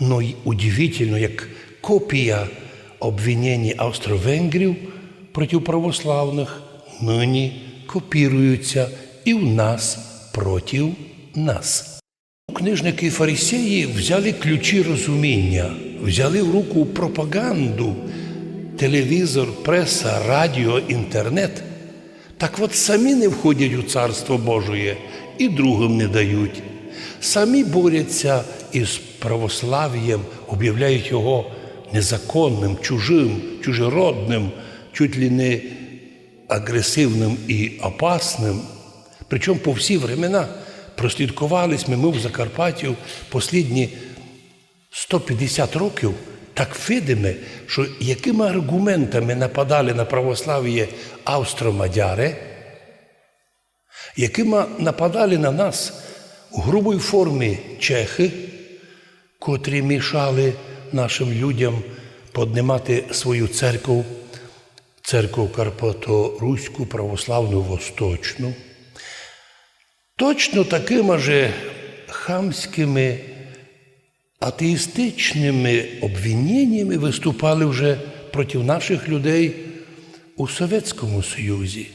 Но й удивительно, як копія обвинень австро-венгрів проти православних нині копіруються і в нас проти нас. Книжники і фарисеї взяли ключі розуміння, взяли в руку пропаганду, телевізор, преса, радіо, інтернет. Так от самі не входять у Царство Божоє і другим не дають. Самі борються із православ'ям, об'являють його незаконним, чужим, чужеродним, чуть ли не агресивним і опасним. Причому по всі времена прослідкувались ми, ми в Закарпаттю послідні 150 років так видиме, що якими аргументами нападали на православ'я австро-мадяри, якими нападали на нас у грубій формі чехи, котрі мішали нашим людям піднімати свою церкву, церкву Карпато-Руську, православну Восточну. Точно такими же хамськими атеїстичними обвиненнями виступали вже проти наших людей у Совєтському Союзі.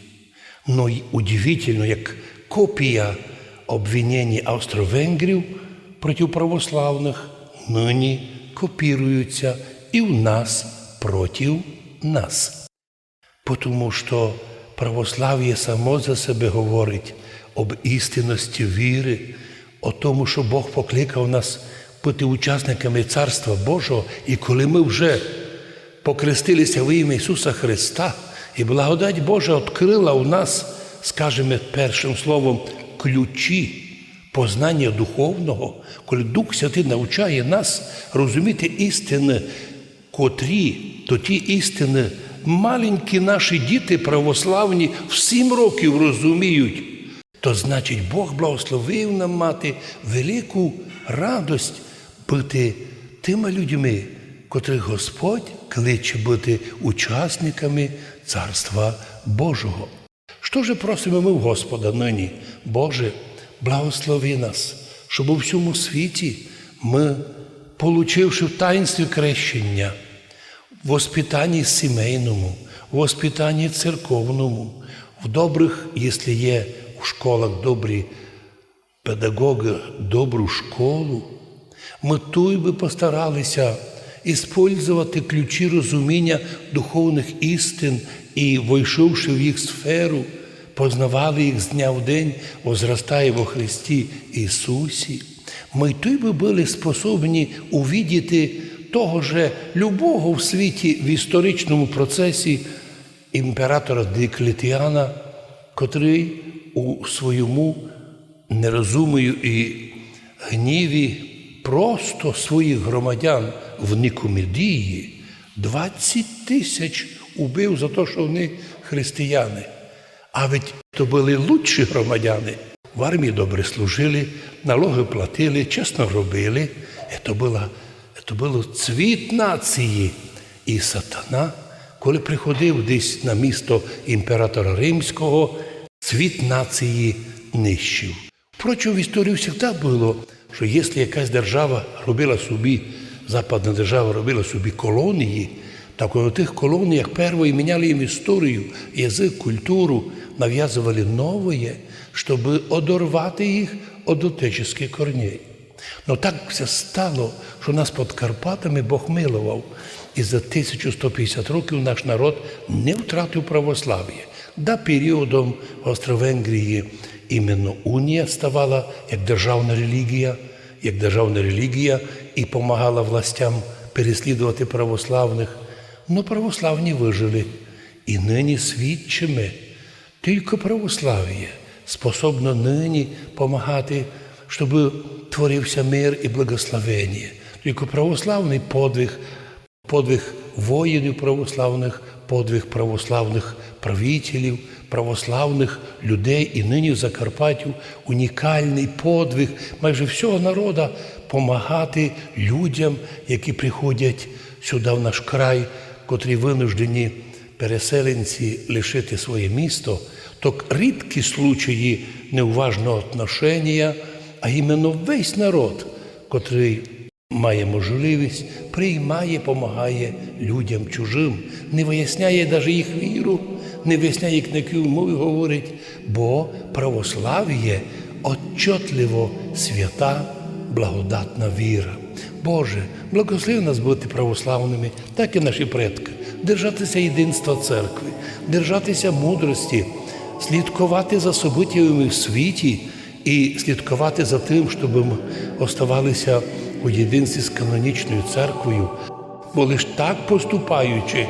Й удивительно, як копія обвинень австро-венгрів проти православних нині копіруються і в нас проти нас. Тому що православ'я само за себе говорить об істинності віри, о тому, що Бог покликав нас бути учасниками Царства Божого, і коли ми вже покрестилися в ім'я Ісуса Христа, і благодать Божа відкрила у нас, скажімо, першим словом, ключі познання духовного, коли Дух Святий навчає нас розуміти істини, котрі то ті істини маленькі наші діти православні в сім років розуміють, то значить Бог благословив нам мати велику радость бути тими людьми, котрих Господь кличе бути учасниками Царства Божого. Що же просимо ми в Господа нині? Боже, благослови нас, щоб у всьому світі ми, получивши в таїнстві крещення, в воспитанні сімейному, в воспитанні церковному, в добрих, якщо є у школах добрі педагоги, добру школу, ми тут би постаралися іспользувати ключі розуміння духовних істин і, войшовши в їх сферу, познавали їх з дня в день, возростає во Христі Ісусі. Ми той би були способні увідіти того же любого в світі в історичному процесі імператора Диклетіана, котрий у своєму нерозумію і гніві просто своїх громадян в Нікомедії 20 тисяч убив за те, що вони християни. А ведь то були лучші громадяни. В армії добре служили, налоги платили, чесно робили. Це було, це було цвіт нації. І сатана, коли приходив десь на місто імператора Римського, цвіт нації нищив. Впрочем, в історії завжди було, що якщо якась держава робила собі, западна держава робила собі колонії, так у тих колоніях першої міняли їм історію, язик, культуру, нав'язували нове, щоб одорвати їх від отеческих корней. Ну так все стало, що нас під Карпатами Бог милував. І за 1150 років наш народ не втратив православ'я. Да, періодом в Австро-Венгрії іменно унія ставала як державна релігія, як державна релігія і допомагала властям переслідувати православних. Но православні вижили. І нині свідчими, тільки православ'я способно нині допомагати, щоб творився мир і благословення. Тільки православний подвиг, подвиг воїнів православних, подвиг православних правителів, православних людей і нині в Закарпаттю унікальний подвиг майже всього народу помагати людям, які приходять сюди в наш край, котрі винуждені переселенці лишити своє місто, то рідкі случаї неуважного отношення, а іменно весь народ, котрий має можливість, приймає, допомагає людям чужим, не виясняє навіть їх віру, не виясняє, якій мові говорить, бо православ'я отчетливо свята, благодатна віра. Боже, благослови нас бути православними, так і наші предки, держатися єдинства церкви, держатися мудрості, слідкувати за событиями в світі і слідкувати за тим, щоб ми оставалися у єдинстві з канонічною церквою, бо лише так поступаючи,